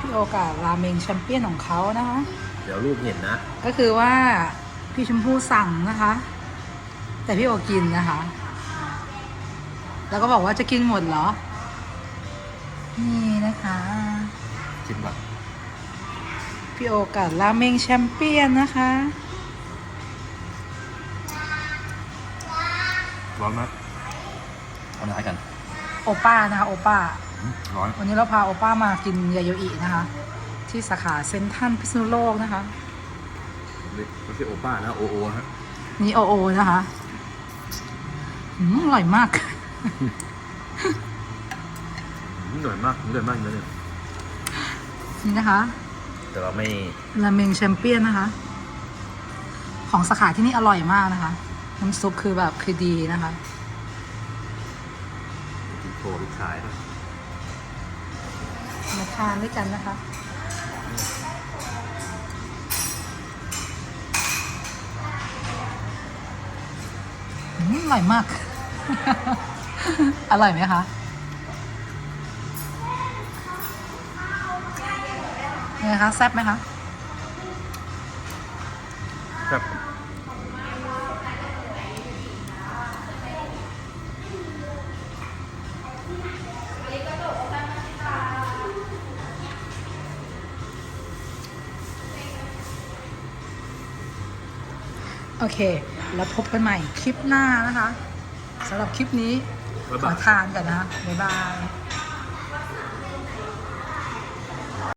พี่โอกาสราเมงแชมเปี้ยนของเขานะคะ เดี๋ยวลูกเห็นนะ ก็คือว่าพี่ชมพู่สั่งนะคะ แต่พี่โอกินนะคะ แล้วก็บอกว่าจะกินหมดเหรอ นี่นะคะชิมก่อนพี่โอกาสราเมงแชมเปี้ยนนะคะร้อนไหมเอาหน้ากัน โอป้านะคะโอป้าอืม ร้อนวันนี้เราพาโอป้ามากินยาโยอินะคะ ที่สาขาเซ็นทรัลพิษณุโลกนะคะไม่ใช่โอป้านะโอโอฮะนี่โอโอนะคะอืมอร่อยมากอืมอร่อยมากอร่อยมากเลยเนี่ยนี่นะคะ แต่เราไม่ราเมงแชมเปี้ยนนะคะ ของสาขาที่นี่อร่อยมากนะคะ น้ำซุปคือแบบคือดีนะคะกินโชว์ลูกชายนะมาทานด้วยกันนะคะอืมอร่อยมาก อร่อยไหมคะไงคะแซ่บไหมคะ ครับ โอเค แล้วพบกันใหม่คลิปหน้านะคะสำหรับคลิปนี้บ๊ายขบาอยทานกันนะคะบ๊ายบาย